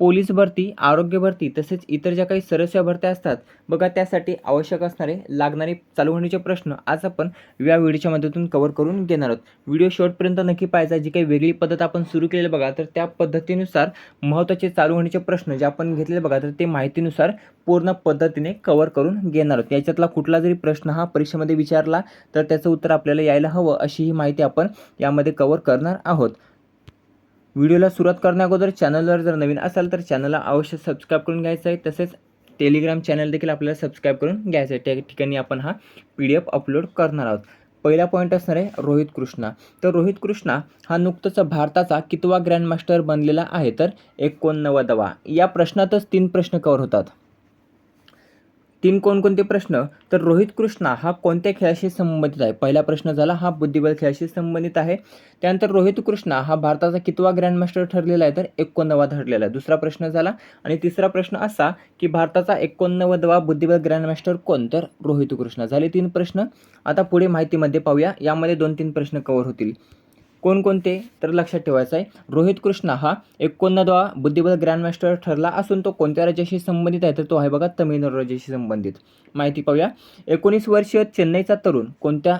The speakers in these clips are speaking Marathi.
पोलीस भरती आरोग्य भरती तसेच इतर ज्या काही सरस्या भरत्या असतात बघा त्यासाठी आवश्यक असणारे लागणारे चालू होण्याचे प्रश्न आज आपण या व्हिडिओच्या मदतीतून कव्हर करून घेणार आहोत. व्हिडिओ शेवटपर्यंत नक्की पाहायचा जी काही वेगळी पद्धत आपण सुरू केलेली बघा तर त्या पद्धतीनुसार महत्त्वाचे चालू होण्याचे प्रश्न जे आपण घेतलेले बघा तर ते माहितीनुसार पूर्ण पद्धतीने कव्हर करून घेणार आहोत. याच्यातला कुठला जरी प्रश्न हा परीक्षेमध्ये विचारला तर त्याचं उत्तर आपल्याला यायला हवं अशी ही माहिती आपण यामध्ये कव्हर करणार आहोत. व्हिडिओला सुरुवात करण्याअगोदर चॅनलवर जर नवीन असाल तर चॅनलला अवश्य सबस्क्राईब करून घ्यायचं आहे. तसेच टेलिग्राम चॅनल देखील आपल्याला सबस्क्राईब करून घ्यायचं आहे. त्या ठिकाणी आपण हा पी डी एफ अपलोड करणार आहोत. पहिला पॉईंट असणार आहे रोहित कृष्णा. तर रोहित कृष्णा हा नुकतंच भारताचा कितवा ग्रँडमास्टर बनलेला आहे? तर एकोणनव्वदवा. या प्रश्नातच तीन प्रश्न कवर होतात. तीन कोणकोणते प्रश्न? तर रोहित कृष्णा हा कोणत्या खेळाशी संबंधित आहे? पहिला प्रश्न झाला हा बुद्धिबळ खेळाशी संबंधित आहे. त्यानंतर रोहित कृष्णा हा भारताचा कितवा ग्रँडमास्टर ठरलेला आहे? तर एकोणनवा ठरलेला आहे. दुसरा प्रश्न झाला आणि तिसरा प्रश्न असा की भारताचा एकोणनव्वदवा बुद्धिबळ ग्रँडमास्टर कोण? तर रोहित कृष्णा. झाले तीन प्रश्न. आता पुढे माहितीमध्ये पाहूया. यामध्ये दोन तीन प्रश्न कव्हर होतील. कोणकोणते? तर लक्षात ठेवायचं आहे. रोहित कृष्णा हा एकोणनववा बुद्धिबळ ग्रँडमास्टर ठरला असून तो कोणत्या राज्याशी संबंधित आहे? तर तो आहे बघा तमिळनाडू राज्याशी संबंधित. माहिती पाहूया. एकोणीस वर्षीय चेन्नईचा तरुण कोणत्या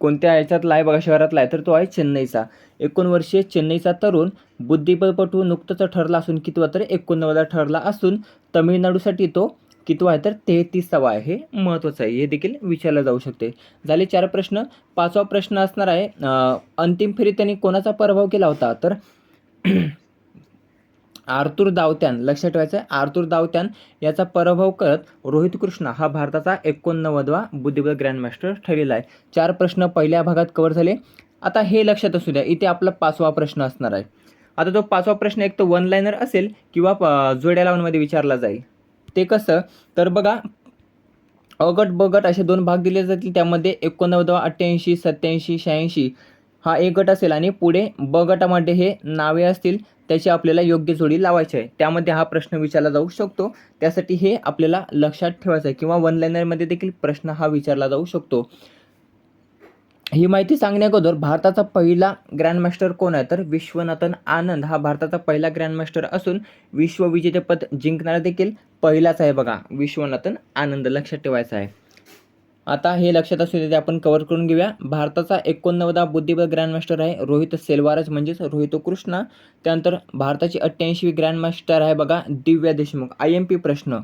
कोणत्या याच्यातला आहे बघा शहरातला आहे तर तो आहे चेन्नईचा. एकोणवर्षीय चेन्नईचा तरुण बुद्धिबळपटू नुकतंच ठरला असून कितवा तर एकोणनव्वदा ठरला असून तमिळनाडूसाठी तो कितवा आहे तर तेहतीसावा आहे. हे महत्त्वाचं आहे. हे देखील विचारलं जाऊ शकते. झाले चार प्रश्न. पाचवा प्रश्न असणार आहे अंतिम फेरीत त्यांनी कोणाचा पराभव केला होता? तर आर्तूर दावत्यान लक्षात ठेवायचं आहे आर्तूर दावत्यान याचा पराभव करत रोहित कृष्णा हा भारताचा एकोणनव्वदवा बुद्धिबळ ग्रँडमास्टर ठरलेला आहे. चार प्रश्न पहिल्या भागात कव्हर झाले. आता हे लक्षात असू द्या. इथे आपला पाचवा प्रश्न असणार आहे. आता तो पाचवा प्रश्न एक तर वन लाईनर असेल किंवा जोड्या लावूनमध्ये विचारला जाईल. ते कसं तर बघा अगट बगट असे दोन भाग दिले जातील त्यामध्ये एकोणनव्वद अठ्ठ्याऐंशी सत्याऐंशी शहाऐंशी हा एक गट असेल आणि पुढे ब गटामध्ये हे नावे असतील त्याची आपल्याला योग्य जोडी लावायची आहे. त्यामध्ये हा प्रश्न विचारला जाऊ शकतो. त्यासाठी हे आपल्याला लक्षात ठेवायचं आहे किंवा वन लाईनरमध्ये देखील प्रश्न हा विचारला जाऊ शकतो. ही माहिती सांगण्याअगोदर भारताचा पहिला ग्रँडमास्टर कोण आहे? तर विश्वनाथन आनंद. हा भारताचा पहिला ग्रँडमास्टर असून विश्वविजेतेपद जिंकणारा देखील पहिलाच आहे बघा. विश्वनाथन आनंद. लक्षात ठेवायचा आहे. आता हे लक्षात असू दे ते आपण कव्हर करून घेऊया. भारताचा एकोणनव्वदा बुद्धिबळ ग्रँडमास्टर आहे रोहित सेलवारज म्हणजेच रोहित कृष्णा. त्यानंतर भारताची अठ्ठ्याऐंशी ग्रँडमास्टर आहे बघा Divya Deshmukh. I M P प्रश्न.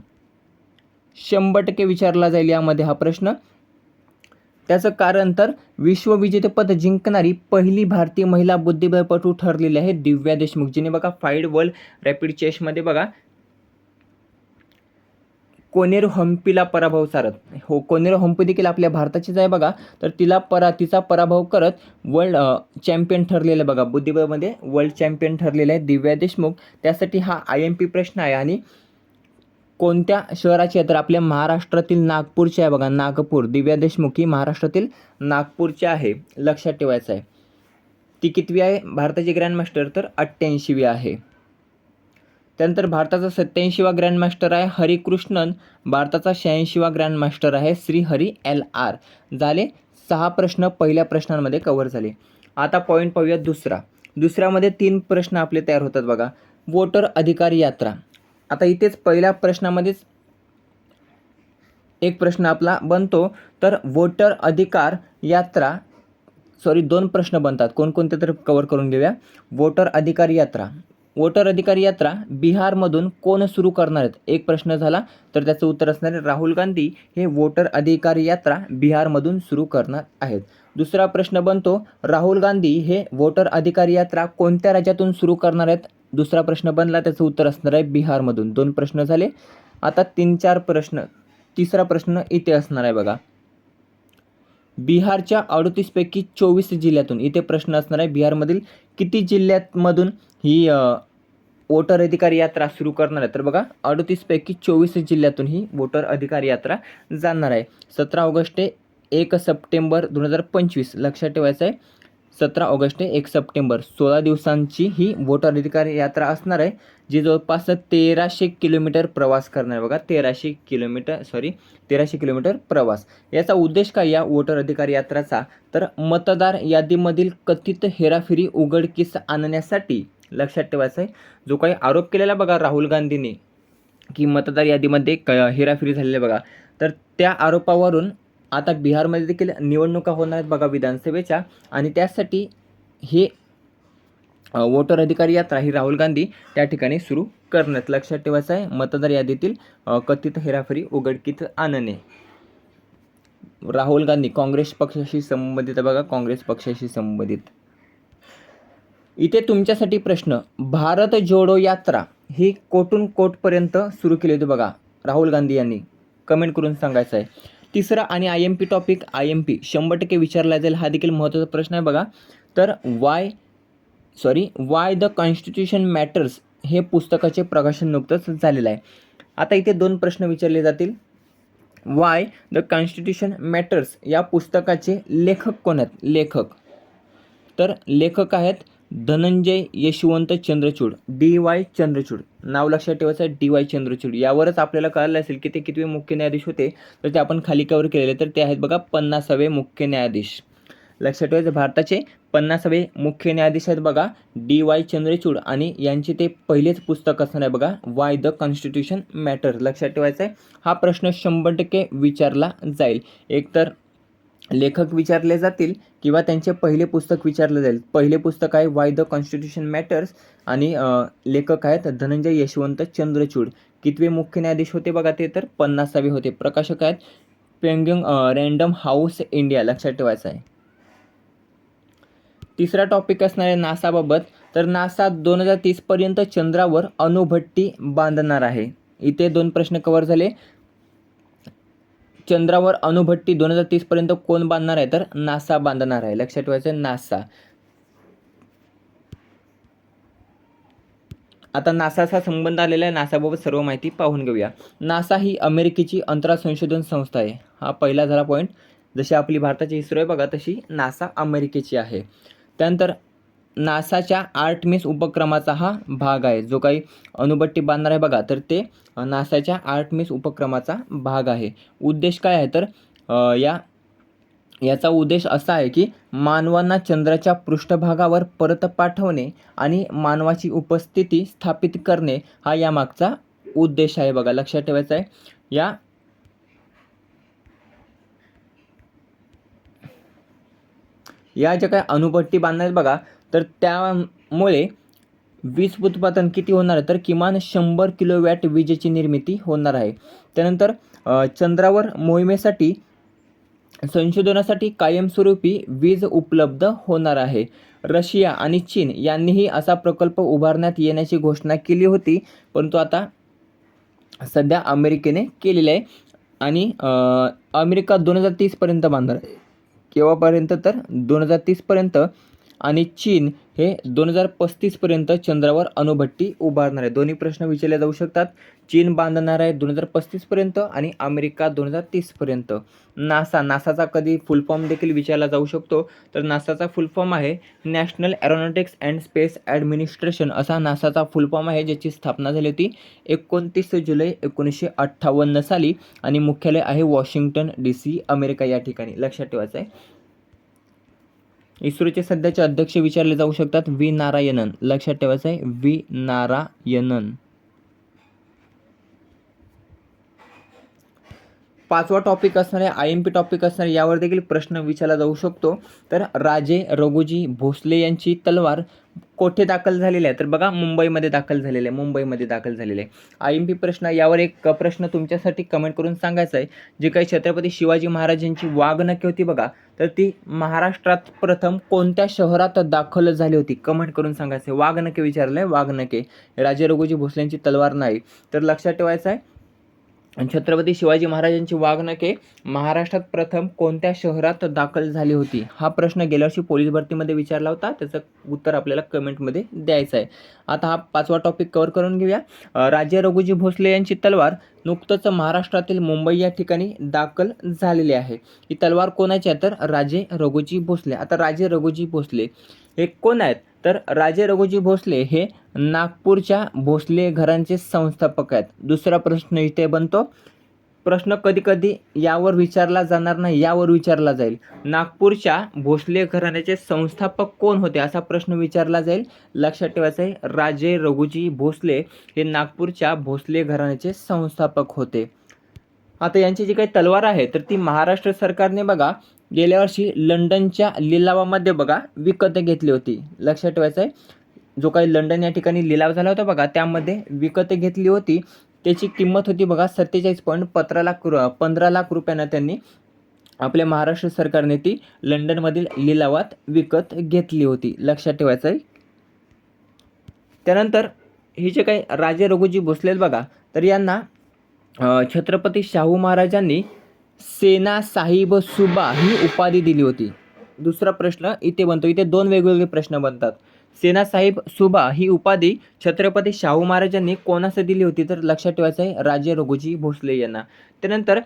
शंभर टक्के विचारला जाईल यामध्ये हा प्रश्न. त्याचं कारण तर विश्वविजेतेपद जिंकणारी पहिली भारतीय महिला बुद्धिबळपटू ठरलेली आहे दिव्या देशमुख. जिने बघा फाईड वर्ल्ड रॅपिड चेसमध्ये बघा कोनेरू हम्पीला पराभव सारत. हो कोनेरू हम्पी देखील आपल्या भारताचीच आहे बघा. तर तिला परा तिचा पराभव करत वर्ल्ड चॅम्पियन ठरलेलं आहे बघा. बुद्धिबळमध्ये वर्ल्ड चॅम्पियन ठरलेलं आहे दिव्या देशमुख. त्यासाठी हा आय एम पी प्रश्न आहे आणि कोणत्या शहराची आहे? तर आपल्या महाराष्ट्रातील नागपूरची आहे बघा. नागपूर दिव्या देशमुखी महाराष्ट्रातील नागपूरची आहे. लक्षात ठेवायचं आहे. ती कितवी आहे? भारताची ग्रँडमास्टर तर अठ्ठ्याऐंशीवी आहे. त्यानंतर भारताचा सत्याऐंशीवा ग्रँडमास्टर आहे हरिकृष्णन. भारताचा शहाऐंशीवा ग्रँडमास्टर आहे श्री हरी एल आर झाले सहा प्रश्न पहिल्या प्रश्नांमध्ये कव्हर झाले. आता पॉईंट पाहूया दुसरा. दुसऱ्यामध्ये तीन प्रश्न आपले तयार होतात बघा. वोटर अधिकार यात्रा. आता इथेच पहिल्या प्रश्नामध्येच एक प्रश्न आपला बनतो. तर वोटर अधिकार यात्रा सॉरी दोन प्रश्न बनतात. कोणकोणते तर कवर करून घेऊया. वोटर अधिकार यात्रा. वोटर अधिकार यात्रा बिहारमधून कोण सुरू करणार आहेत? एक प्रश्न झाला तर त्याचं उत्तर असणार आहे राहुल गांधी. हे वोटर अधिकार यात्रा बिहारमधून सुरू करणार आहेत. दुसरा प्रश्न बनतो राहुल गांधी हे वोटर अधिकार यात्रा कोणत्या राज्यातून सुरू करणार आहेत? दुसरा प्रश्न बनला त्याचं उत्तर असणार आहे बिहारमधून. दोन प्रश्न झाले. आता तीन चार प्रश्न तिसरा प्रश्न इथे असणार आहे बघा. बिहारच्या अडतीसपैकी चोवीस जिल्ह्यातून इथे प्रश्न असणार आहे बिहारमधील किती जिल्ह्यातमधून ही वोटर अधिकार यात्रा सुरू करणार आहे. तर बघा अडतीसपैकी चोवीस जिल्ह्यातून ही वोटर अधिकार यात्रा जाणार आहे. सतरा ऑगस्ट ते एक सप्टेंबर दोन हजार पंचवीस लक्षात ठेवायचं आहे. सतरा ऑगस्ट ते एक सप्टेंबर. सोळा दिवसांची ही वोटर अधिकार यात्रा असणार आहे जी जवळपास तेराशे किलोमीटर प्रवास करणार आहे. बघा तेराशे किलोमीटर सॉरी तेराशे किलोमीटर प्रवास. याचा उद्देश काय? या वोटर अधिकार यात्राचा? तर मतदार यादीमधील कथित हेराफेरी उघडकीस आणण्यासाठी लक्षात ठेवायचं आहे. जो काही आरोप केलेला बघा राहुल गांधींनी की मतदार यादीमध्ये क हेराफेरी झालेली आहे बघा. तर त्या आरोपावरून आता बिहारमध्ये देखील निवडणुका होणार आहेत बघा विधानसभेच्या. आणि त्यासाठी हे वोटर अधिकार यात्रा ही राहुल गांधी त्या ठिकाणी सुरू करण्यात. लक्षात ठेवायचं आहे मतदार यादीतील कथित हेराफेरी उघडकीत आणणे. राहुल गांधी काँग्रेस पक्षाशी संबंधित बघा काँग्रेस पक्षाशी संबंधित. इथे तुमच्यासाठी प्रश्न भारत जोडो यात्रा ही कोटून कोटपर्यंत सुरू केली होती बघा राहुल गांधी यांनी? कमेंट करून सांगायचं आहे. तिसरा आणि I M P topic I M P शंभर टक्के विचारला जाईल हा देखील महत्त्वाचा प्रश्न आहे बघा. तर why sorry why the constitution matters हे पुस्तकाचे प्रकाशन नुकतंच झालेलं आहे. आता इथे दोन प्रश्न विचारले जातील. वाय द कॉन्स्टिट्यूशन मॅटर्स या पुस्तकाचे लेखक कोण आहेत? लेखक. तर लेखक आहेत धनंजय यशवंत चंद्रचूड डी वाय चंद्रचूड. नाव लक्षात ठेवायचं आहे डी वाय चंद्रचूड. यावरच आपल्याला कळालं असेल की ते कितवे मुख्य न्यायाधीश होते तर ते आपण खाली कवर केलेले तर ते आहेत बघा पन्नासावे मुख्य न्यायाधीश. लक्षात ठेवायचं भारताचे पन्नासावे मुख्य न्यायाधीश आहेत बघा डी वाय चंद्रचूड आणि यांचे ते पहिलेच पुस्तक असणार आहे बघा वाय द कॉन्स्टिट्यूशन मॅटर लक्षात ठेवायचं आहे हा प्रश्न शंभर टक्के विचारला जाईल. एकतर लेखक विचारले जातील किंवा त्यांचे पहिले पुस्तक विचारले जाईल. पहिले पुस्तक आहे वाय द कॉन्स्टिट्यूशन मॅटर्स आणि लेखक आहेत धनंजय यशवंत चंद्रचूड. कितवे मुख्य न्यायाधीश होते बघा ते तर पन्नासावे होते. प्रकाशक आहेत पेंग्युंग रँडम हाऊस इंडिया. लक्षात ठेवायचं आहे. तिसरा टॉपिक असणार आहे नासाबाबत. तर नासा दोन हजार तीसपर्यंत चंद्रावर अणुभट्टी बांधणार आहे. इथे दोन प्रश्न कव्हर झाले. चंद्रावर अणुभट्टी दोन हजार तीसपर्यंत कोण बांधणार आहे? तर नासा बांधणार आहे. लक्षात ठेवायचं नासा. आता नासाचा संबंध आलेला आहे. नासाबाबत सर्व माहिती पाहून घेऊया. नासा ही अमेरिकेची अंतराळ संशोधन संस्था आहे. हा पहिला झाला पॉईंट जशी आपली भारताची इस्रो आहे बघा तशी नासा अमेरिकेची आहे. त्यानंतर नासाच्या आर्टमिस उपक्रमाचा हा भाग आहे. जो काही अणुभट्टी बांधणार आहे बघा तर ते नासाच्या आर्टमिस उपक्रमाचा भाग आहे. उद्देश काय आहे? तर या याचा उद्देश असा आहे की मानवांना चंद्राच्या पृष्ठभागावर परत पाठवणे आणि मानवाची उपस्थिती स्थापित करणे हा यामागचा उद्देश आहे बघा. लक्षात ठेवायचा आहे. या या ज्या काही अणुभट्टी बांधणार बघा तर त्यामुळे वीज उत्पादन किती होणार आहे? तर किमान शंभर किलोवॅट विजेची निर्मिती होणार आहे. त्यानंतर चंद्रावर मोहिमेसाठी संशोधनासाठी कायमस्वरूपी वीज उपलब्ध होणार आहे. रशिया आणि चीन यांनीही असा प्रकल्प उभारण्यात येण्याची घोषणा केली होती परंतु आता सध्या अमेरिकेने केलेलं आहे. आणि अमेरिका दोन हजार तीसपर्यंत बांधणार आहे. केव्हापर्यंत तर? दोन हजार तीसपर्यंत आणि चीन हे दोन हजार पस्तीसपर्यंत चंद्रावर अणुभट्टी उभारणार आहे. दोन्ही प्रश्न विचारले जाऊ शकतात. चीन बांधणार आहे दोन हजार पस्तीसपर्यंत आणि अमेरिका दोन हजार तीसपर्यंत नासा नासाचा कधी फुल फॉर्म देखील विचारला जाऊ शकतो. तर नासाचा फुल फॉर्म आहे national aeronautics and space administration असा नासाचा फुल फॉर्म आहे ज्याची स्थापना झाली होती एकोणतीस जुलै एकोणीसशे अठ्ठावन्न साली आणि मुख्यालय आहे वॉशिंग्टन डी सी अमेरिका या ठिकाणी. लक्षात ठेवायचं आहे इस्रोचे सध्याचे अध्यक्ष विचारले जाऊ शकतात व्ही नारायणन. लक्षात ठेवायचं आहे व्ही नारायणन. पाचवा टॉपिक असणार आहे आय एम पी टॉपिक असणार आहे यावर देखील प्रश्न विचारला जाऊ शकतो. तर राजे रघुजी भोसले यांची तलवार कोठे दाखल झालेली आहे? तर बघा मुंबईमध्ये दाखल झालेले आहे मुंबईमध्ये दाखल झालेले आहे. आय एम पी प्रश्न यावर एक प्रश्न तुमच्यासाठी कमेंट करून सांगायचा आहे. जे काही छत्रपती शिवाजी महाराजांची वाघनखे होती बघा तर ती महाराष्ट्रात प्रथम कोणत्या शहरात दाखल झाली होती? कमेंट करून सांगायचं आहे. वाघनखे विचारलं आहे वाघनखे राजे रघुजी भोसले यांची तलवार नाही. तर लक्षात ठेवायचं आहे छत्रपती शिवाजी महाराजांची वाघनखे महाराष्ट्रात प्रथम कोणत्या शहरात दाखल झाली होती? हा प्रश्न गेल्या वर्षी पोलीस भरतीमध्ये विचारला होता. त्याचं उत्तर आपल्याला कमेंटमध्ये द्यायचं आहे. आता हा पाचवा टॉपिक कव्हर करून घेऊया. राजे रघुजी भोसले यांची तलवार नुकतंच महाराष्ट्रातील मुंबई या ठिकाणी दाखल झालेली आहे. ही तलवार कोणाची आहे? तर राजे रघुजी भोसले. आता राजे रघुजी भोसले हे कोण आहेत? तर राजे रघुजी भोसले हे नागपूरच्या भोसले घरांचे संस्थापक आहेत. दुसरा प्रश्न इथे बनतो. प्रश्न कधीकधी यावर विचारला जाणार नाही यावर विचारला जाईल. नागपूरच्या भोसले घराण्याचे संस्थापक कोण होते असा प्रश्न विचारला जाईल. लक्षात ठेवायचं आहे राजे रघुजी भोसले हे नागपूरच्या भोसले घराण्याचे संस्थापक होते. आता यांची जी काही तलवार आहे तर ती महाराष्ट्र सरकारने बघा गेल्या वर्षी लंडनच्या लिलावामध्ये बघा विकत घेतली होती. लक्षात ठेवायचं आहे जो काही लंडन या ठिकाणी लिलाव झाला होता बघा त्यामध्ये विकत घेतली होती. त्याची किंमत होती बघा सत्तेचाळीस पॉईंट पंधरा लाख रु पंधरा लाख रुपयांना त्यांनी आपल्या महाराष्ट्र सरकारने ती लंडनमधील लिलावात विकत घेतली होती. लक्षात ठेवायचं आहे. त्यानंतर हे जे काही राजे रघुजी भोसले बघा तर यांना छत्रपती शाहू महाराजांनी सेना साहिब सुबा ही उपाधी दिली होती. दुसरा प्रश्न इथे बनतो. इथे दोन वेगवेगळे प्रश्न बनतात. सेना साहिब सुबा ही उपाधी छत्रपती शाहू महाराजांनी कोणास दिली होती? तर लक्षात ठेवायचं आहे राजे रघुजी भोसले यांना. त्यानंतर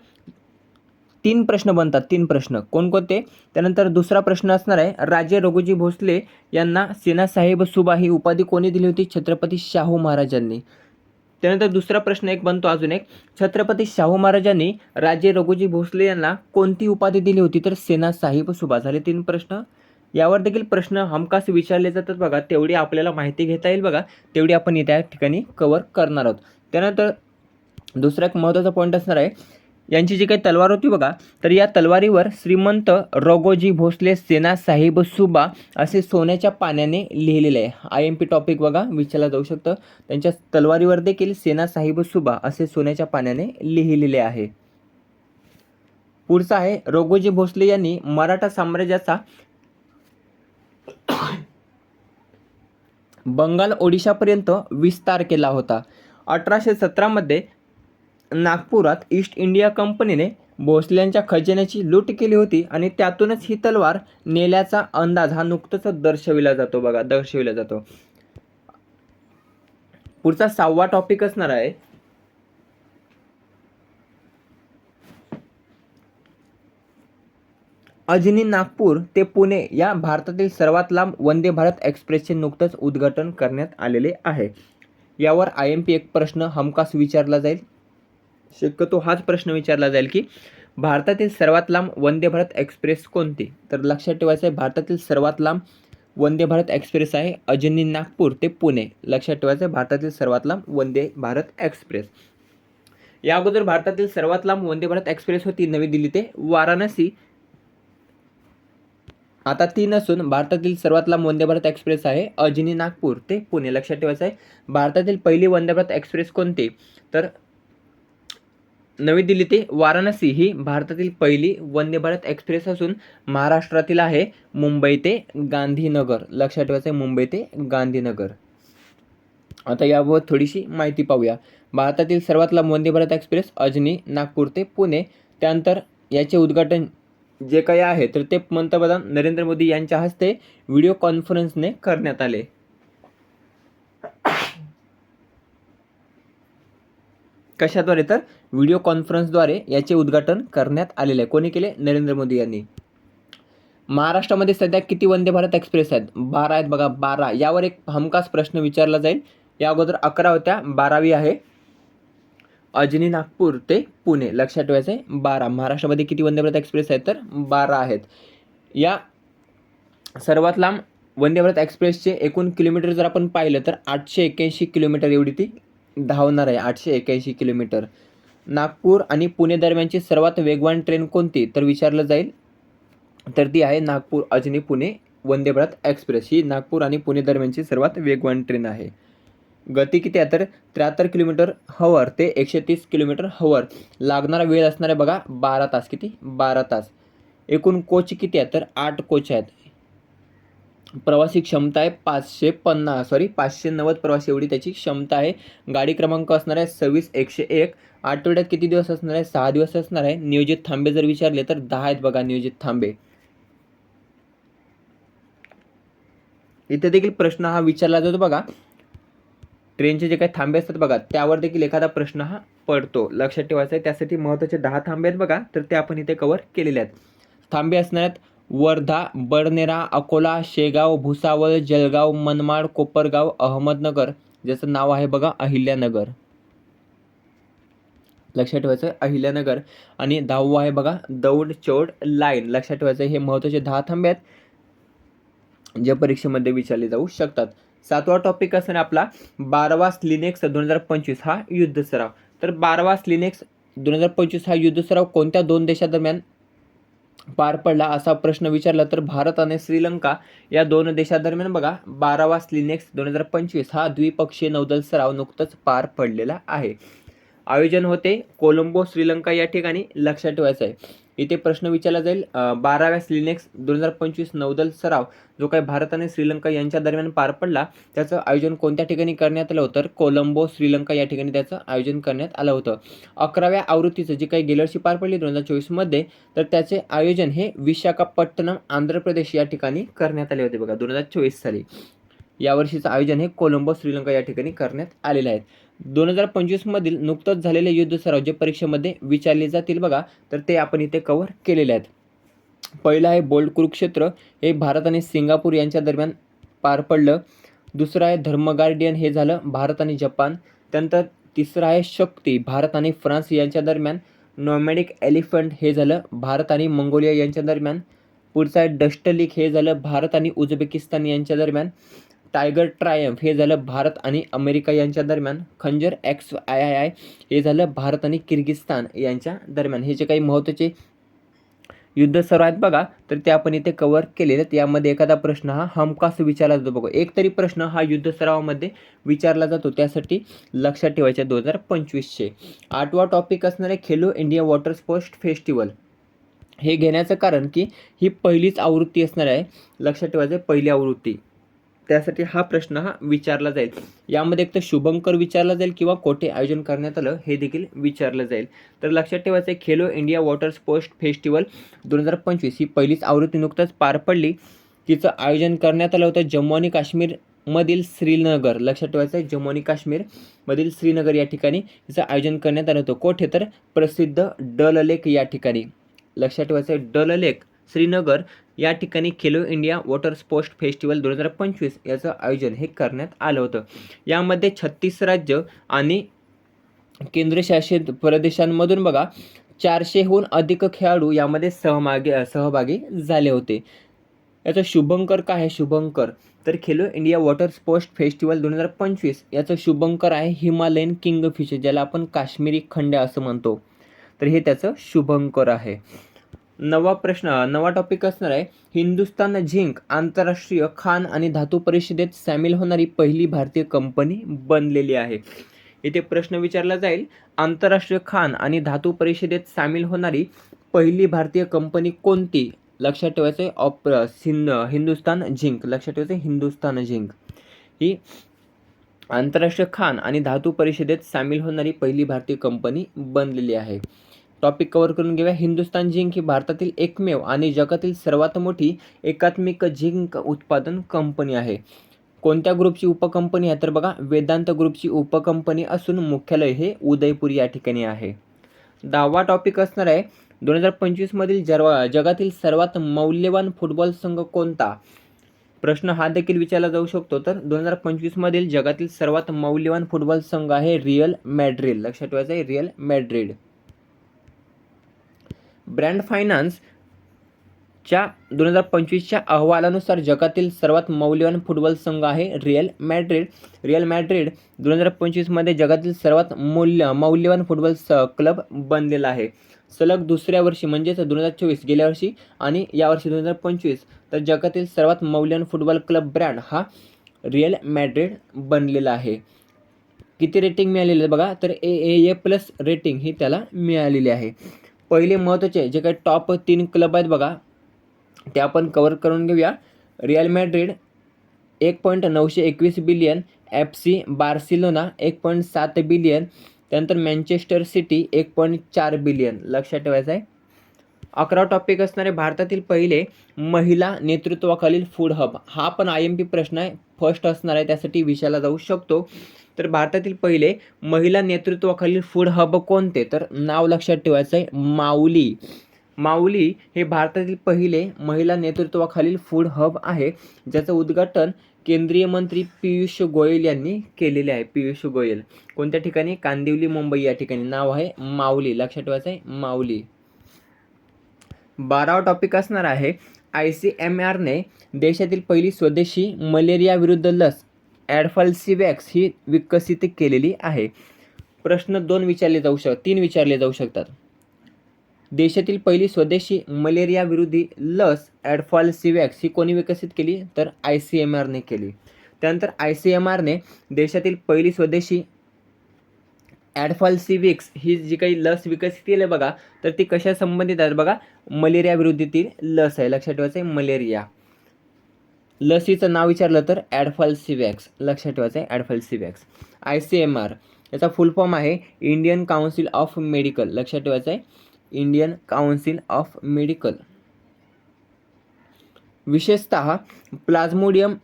तीन प्रश्न बनतात. तीन प्रश्न. कोणकोणते? त्यानंतर दुसरा प्रश्न असणार आहे राजे रघुजी भोसले यांना सेना साहेब सुबा ही उपाधी कोणी दिली होती? छत्रपती शाहू महाराजांनी. त्यानंतर दुसरा प्रश्न एक बनतो अजून एक. छत्रपती शाहू महाराजांनी राजे रघुजी भोसले यांना कोणती उपाधी दिली होती? तर सेना साहिब सुभा. झाले तीन प्रश्न. यावर देखील प्रश्न हमखास विचारले जातात बघा. तेवढी आपल्याला माहिती घेता येईल बघा. तेवढी आपण त्या ठिकाणी कवर करणार आहोत. त्यानंतर दुसरा एक महत्त्वाचा पॉईंट असणार आहे. यांची जी काही तलवार होती बघा तर या तलवारीवर श्रीमंत रोगोजी भोसले सेना साहेब सुबा असे सोन्याच्या पाण्याने लिहिलेले आहे. आय एम पी टॉपिक बघा विचारला जाऊ शकतं. त्यांच्या तलवारीवर देखील सेना साहिब सुबा असे सोन्याच्या पाण्याने लिहिलेले आहे. पुढचा आहे रोगोजी भोसले यांनी मराठा साम्राज्याचा बंगाल ओडिशापर्यंत विस्तार केला होता. अठराशे सतरामध्ये नागपुरात ईस्ट इंडिया कंपनीने भोसल्यांच्या खजिन्याची लूट केली होती आणि त्यातूनच ही तलवार नेल्याचा अंदाज हा नुकतंच दर्शविला जातो बघा दर्शविला जातो. पुढचा सहावा टॉपिक असणार आहे. अजनी नागपूर ते पुणे या भारतातील सर्वात लांब वंदे भारत एक्सप्रेसचे नुकतंच उद्घाटन करण्यात आलेले आहे. यावर आय एम पी एक प्रश्न हमखास विचारला जाईल. शक्यतो हाच प्रश्न विचारला जाईल की भारतातील सर्वात लांब वंदे भारत एक्सप्रेस कोणती? तर लक्षात ठेवायचं आहे भारतातील सर्वात लांब वंदे भारत एक्सप्रेस आहे अजनी नागपूर ते पुणे. लक्षात ठेवायचं आहे भारतातील सर्वात लांब वंदे भारत एक्सप्रेस. या अगोदर भारतातील सर्वात लांब वंदे भारत एक्सप्रेस होती नवी दिल्ली ते वाराणसी. आता ती नसून भारतातील सर्वात लांब वंदे भारत एक्सप्रेस आहे अजनी नागपूर ते पुणे. लक्षात ठेवायचं आहे भारतातील पहिली वंदे भारत एक्सप्रेस कोणती? तर नवी दिल्ली ते वाराणसी ही भारतातील पहिली वंदे भारत एक्सप्रेस असून महाराष्ट्रातील आहे मुंबई ते गांधीनगर. लक्षात ठेवायचं आहे मुंबई ते गांधीनगर. आता याबाबत थोडीशी माहिती पाहूया. भारतातील सर्वात लांब वंदे भारत एक्सप्रेस अजनी नागपूर ते पुणे. त्यानंतर याचे उद्घाटन जे काही आहे तर ते पंतप्रधान नरेंद्र मोदी यांच्या हस्ते व्हिडिओ कॉन्फरन्सने करण्यात आले. कशाद्वारे तर व्हिडिओ कॉन्फरन्सद्वारे याचे उद्घाटन करण्यात आलेले आहे. कोणी केले? नरेंद्र मोदी यांनी. महाराष्ट्रामध्ये सध्या किती वंदे भारत एक्सप्रेस आहेत? बारा आहेत बघा बारा. यावर एक हमखास प्रश्न विचारला जाईल. या अगोदर अकरा होत्या बारावी आहे. अजनी नागपूर ते पुणे. लक्षात ठेवायचं आहे बारा. महाराष्ट्रामध्ये किती वंदे भारत एक्सप्रेस आहेत तर बारा आहेत. या सर्वात लांब वंदे भारत एक्सप्रेसचे एकूण किलोमीटर जर आपण पाहिलं तर आठशे एक्याऐंशी किलोमीटर एवढी ती धावणार आहे. आठशे एक्याऐंशी किलोमीटर. नागपूर आणि पुणे दरम्यानची सर्वात वेगवान ट्रेन कोणती? तर विचारलं जाईल. तर ती आहे नागपूर अजनी पुणे वंदे भारत एक्सप्रेस. ही नागपूर आणि पुणे दरम्यानची सर्वात वेगवान ट्रेन आहे. गती किती आहे? तर त्र्याहत्तर किलोमीटर हवर ते एकशे तीस किलोमीटर हवर. लागणारा वेळ असणार आहे बघा बारा तास. किती? बारा तास. एकूण कोच किती आहेत तर आठ कोच आहेत. प्रवासी क्षमता आहे पाचशे पन्नास सॉरी पाचशे नव्वद प्रवासी एवढी त्याची क्षमता आहे. गाडी क्रमांक असणार आहे सव्वीस एकशे एक. आठवड्यात किती दिवस असणार आहे? सहा दिवस असणार आहे. नियोजित थांबे जर विचारले तर दहा आहेत बघा नियोजित थांबे. इथे देखील प्रश्न हा विचारला जातो बघा. ट्रेनचे जे काही थांबे असतात बघा त्यावर देखील एखादा प्रश्न हा पडतो. लक्षात ठेवायचा आहे. त्यासाठी महत्त्वाचे दहा थांबे आहेत बघा तर ते आपण इथे कवर केलेले आहेत. थांबे असणार आहेत वर्धा बडनेरा अकोला शेगाव भुसावळ जळगाव मनमाड कोपरगाव अहमदनगर ज्याचं नाव आहे बघा अहिल्यानगर. लक्षात ठेवायचं अहिल्यानगर. आणि दहावं आहे बघा दौड चौड लाईन. लक्षात ठेवायचं हे महत्त्वाचे दहा थांबे आहेत जे परीक्षेमध्ये विचारले जाऊ शकतात. सातवा टॉपिक असणार आपला बारावा स्लिनेक्स दोन हजार पंचवीस हा युद्ध सराव तर बारावा स्लिनेक्स दोन हजार पंचवीस हा युद्ध सराव कोणत्या दोन देशादरम्यान पार पडला असा प्रश्न विचारला तर भारत आणि श्रीलंका या दोन देशादरम्यान बघा बारावा स्लिनेक्स दोन हजार पंचवीस हा द्विपक्षीय नौदल सराव नुकतंच पार पडलेला आहे. आयोजन होते कोलंबो श्रीलंका या ठिकाणी लक्षात ठेवायचं आहे. इथे प्रश्न विचारला जाईल. बाराव्या स्लिनेक्स दोन हजार पंचवीस नौदल सराव जो काही भारत आणि श्रीलंका यांच्या दरम्यान पार पडला त्याचं आयोजन कोणत्या ठिकाणी करण्यात आलं होतं? कोलंबो श्रीलंका या ठिकाणी त्याचं आयोजन करण्यात आलं होतं. अकराव्या आवृत्तीचं जे काही गेल्या वर्षी पार पडली दोन हजार चोवीसमध्ये तर त्याचे आयोजन हे विशाखापट्टणम आंध्र प्रदेश या ठिकाणी करण्यात आले होते बघा दोन हजार चोवीस साली. यावर्षीचं आयोजन हे कोलंबो श्रीलंका या ठिकाणी करण्यात आलेलं आहे. दोन हजार पंचवीसमधील नुकतंच झालेले युद्ध सराव जे परीक्षेमध्ये विचारले जातील बघा तर ते आपण इथे कव्हर केलेले आहेत. पहिलं आहे बोल्ड कुरुक्षेत्र. हे भारत आणि सिंगापूर यांच्या दरम्यान पार पडलं. दुसरं आहे धर्म गार्डियन. हे झालं भारत आणि जपान. त्यानंतर तिसरं आहे शक्ती. भारत आणि फ्रान्स यांच्या दरम्यान नॉमॅडिक एलिफंट. हे झालं भारत आणि मंगोलिया यांच्या दरम्यान. पुढचं आहे डस्टलिक हे झालं भारत आणि उझबेकिस्तान यांच्या दरम्यान. टायगर ट्रायम्फ हे झालं भारत आणि अमेरिका यांच्या दरम्यान. खंजर एक्स आय आय आय हे झालं भारत आणि किर्गिस्तान यांच्या दरम्यान. हे जे काही महत्त्वाचे युद्ध सर्व आहेत बघा तर ते आपण इथे कव्हर केलेले आहेत. यामध्ये एखादा प्रश्न हा हमखास विचारला जातो बघा. एक तरी प्रश्न हा युद्ध सरावामध्ये विचारला जातो. त्यासाठी लक्षात ठेवायचे दोन हजार पंचवीसचे. आठवा टॉपिक असणारे Khelo India water sports festival हे घेण्याचं कारण की ही पहिलीच आवृत्ती असणार आहे. लक्षात ठेवायचं पहिली आवृत्ती. त्यासाठी हा प्रश्न हा विचारला जाईल. यामध्ये एक तर शुभंकर विचारला जाईल किंवा कोठे आयोजन करण्यात आलं हे देखील विचारलं जाईल. तर लक्षात ठेवायचं आहे Khelo India water sports festival दोन हजार पंचवीस ही पहिलीच आवृत्ती नुकतंच पार पडली. तिचं आयोजन करण्यात आलं होतं जम्मू आणि काश्मीरमधील श्रीनगर. लक्षात ठेवायचं आहे जम्मू आणि काश्मीरमधील श्रीनगर या ठिकाणी तिचं आयोजन करण्यात आलं होतं. कोठे? तर प्रसिद्ध डल लेक या ठिकाणी. लक्षात ठेवायचं आहे डल लेक श्रीनगर या ठिकाणी Khelo India water sports festival दोन हजार पंचवीस याचं आयोजन हे करण्यात आलं होतं. यामध्ये छत्तीस राज्य आणि केंद्रशासित प्रदेशांमधून बघा चारशेहून अधिक खेळाडू यामध्ये सहभागी सहभागी झाले होते. याचं शुभंकर काय आहे? शुभंकर. तर Khelo India water sports festival दोन हजार पंचवीस याचं शुभंकर आहे हिमालयन किंगफिशर ज्याला आपण काश्मीरी खंड्या असं म्हणतो. तर हे त्याचं शुभंकर आहे. नवा प्रश्न नवा टॉपिक असणार आहे. हिंदुस्तान झिंक आंतरराष्ट्रीय खान आणि धातू परिषदेत सामील होणारी पहिली भारतीय कंपनी बनलेली आहे. इथे प्रश्न विचारला जाईल आंतरराष्ट्रीय खान आणि धातू परिषदेत सामील होणारी पहिली भारतीय कंपनी कोणती? लक्षात ठेवायचं आहे ऑप सिंध हिंदुस्तान झिंक. लक्षात ठेवायचं आहे हिंदुस्तान झिंक. ही आंतरराष्ट्रीय खान आणि धातू परिषदेत सामील होणारी पहिली भारतीय कंपनी बनलेली आहे. टॉपिक कव्हर करून घेऊया. हिंदुस्तान झिंक ही भारतातील एकमेव आणि जगातील सर्वात मोठी एकात्मिक झिंक उत्पादन कंपनी आहे. कोणत्या ग्रुपची उपकंपनी आहे? तर बघा वेदांत ग्रुपची उपकंपनी असून मुख्यालय हे उदयपूर या ठिकाणी आहे. दहावा टॉपिक असणार आहे. दोन हजार पंचवीसमधील जर्वा जगातील सर्वात मौल्यवान फुटबॉल संघ कोणता? प्रश्न हा देखील विचारला जाऊ शकतो. तर दोन हजार पंचवीसमधील जगातील सर्वात मौल्यवान फुटबॉल संघ आहे रिअल मॅड्रिड. लक्षात ठेवायचं आहे रिअल मॅड्रिड. ब्रँड फायनान्सच्या दोन हजार पंचवीसच्या अहवालानुसार जगातील सर्वात मौल्यवान फुटबॉल संघ आहे रिअल मॅड्रिड. रिअल मॅड्रिड दोन हजार पंचवीसमध्ये जगातील सर्वात मूल्य मौल्यवान फुटबॉल स क्लब बनलेला आहे. सलग दुसऱ्या वर्षी म्हणजेच दोन हजार चोवीस गेल्या वर्षी आणि यावर्षी दोन हजार पंचवीस तर जगातील सर्वात मौल्यवान फुटबॉल क्लब ब्रँड हा रिअल मॅड्रिड बनलेला आहे. किती रेटिंग मिळालेलं आहे बघा तर ए ए ए प्लस रेटिंग ही त्याला मिळालेली आहे. पहिले महत्त्वाचे जे काही टॉप तीन क्लब आहेत बघा ते आपण कवर करून घेऊया. रिअल मॅड्रिड एक पॉईंट नऊशे एकवीस बिलियन एफ सी बार्सिलोना एक पॉईंट सात बिलियन त्यानंतर मँचेस्टर सिटी एक पॉईंट चार बिलियन लक्षात ठेवायचं आहे. अकरा टॉपिक असणारे भारतातील पहिले महिला नेतृत्वाखालील फूड हब हा पण आय एम पी प्रश्न आहे. फर्स्ट असणार आहे त्यासाठी विषयाला जाऊ शकतो. तर भारतातील पहिले महिला नेतृत्वाखालील फूड हब कोणते? तर नाव लक्षात ठेवायचं आहे माऊली. माऊली हे भारतातील पहिले महिला नेतृत्वाखालील फूड हब आहे. ज्याचं उद्घाटन केंद्रीय मंत्री पियुष गोयल यांनी केलेले आहे. पियुष गोयल. कोणत्या ठिकाणी? कांदिवली मुंबई या ठिकाणी. नाव आहे माऊली. लक्षात ठेवायचं आहे माऊली. बारावा टॉपिक असणार आहे आय सी एम आरने देशातील पहिली स्वदेशी मलेरिया विरुद्ध लस ॲडफल्सिवॅक्स ही विकसित केलेली आहे. प्रश्न दोन विचारले जाऊ शक तीन विचारले जाऊ शकतात. देशातील पहिली स्वदेशी मलेरिया विरोधी लस ॲडफॉल्सिवॅक्स ही कोणी विकसित केली? तर आय सी एम आरने केली. त्यानंतर आय सी एम आरने देशातील पहिली स्वदेशी ॲडफॉल्सिविक्स ही जी काही लस विकसित केली आहे बघा तर ती कशा संबंधित आहे बघा? मलेरिया विरोधीतील लस आहे. लक्षात ठेवायचं आहे मलेरिया. लसीचं नाव विचारलं तर ॲडफॉल्सिवॅक्स लक्षात ठेवायचं आहे AdFalciVax I C M R. याचा फुल फॉर्म आहे इंडियन काउन्सिल ऑफ मेडिकल. लक्षात ठेवायचं आहे इंडियन काउन्सिल ऑफ मेडिकल. विशेषतः प्लाझ्मोडियम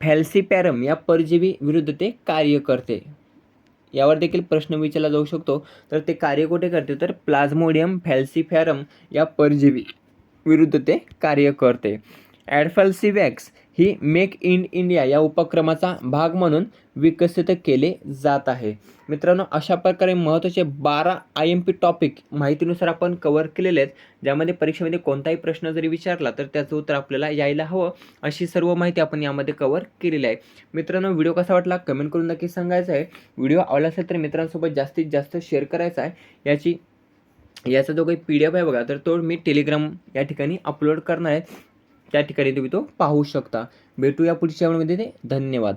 फॅल्सिपॅरम या परजीवी विरुद्ध ते कार्य करते. यावर देखील प्रश्न विचारला जाऊ शकतो. तर ते कार्य कुठे करते? तर प्लाझ्मोडियम फॅल्सिफॅरम या परजीवी विरुद्ध ते कार्य करते. ॲडफॅल्सिवॅक्स ही मेक इन इंडिया या उपक्रमाचा भाग म्हणून विकसित केले जात आहे. मित्रांनो अशा प्रकारे महत्त्वाचे बारा आय एम पी टॉपिक माहितीनुसार आपण कवर केलेले आहेत. ज्यामध्ये परीक्षेमध्ये कोणताही प्रश्न जरी विचारला तर त्याचं उत्तर आपल्याला यायला हवं अशी सर्व माहिती आपण यामध्ये कवर केलेली आहे. मित्रांनो व्हिडिओ कसा वाटला कमेंट करून नक्की सांगायचं आहे. व्हिडिओ आवडला असेल तर मित्रांसोबत जास्तीत जास्त शेअर करायचा आहे. याची याचा जो काही पी डी एफ आहे बघा तर तो मी टेलिग्राम या ठिकाणी अपलोड करणार आहे. त्या ठिकाणी तुम्ही तो पाहू शकता. भेटूया पुढच्या वेळेमध्ये. ते धन्यवाद.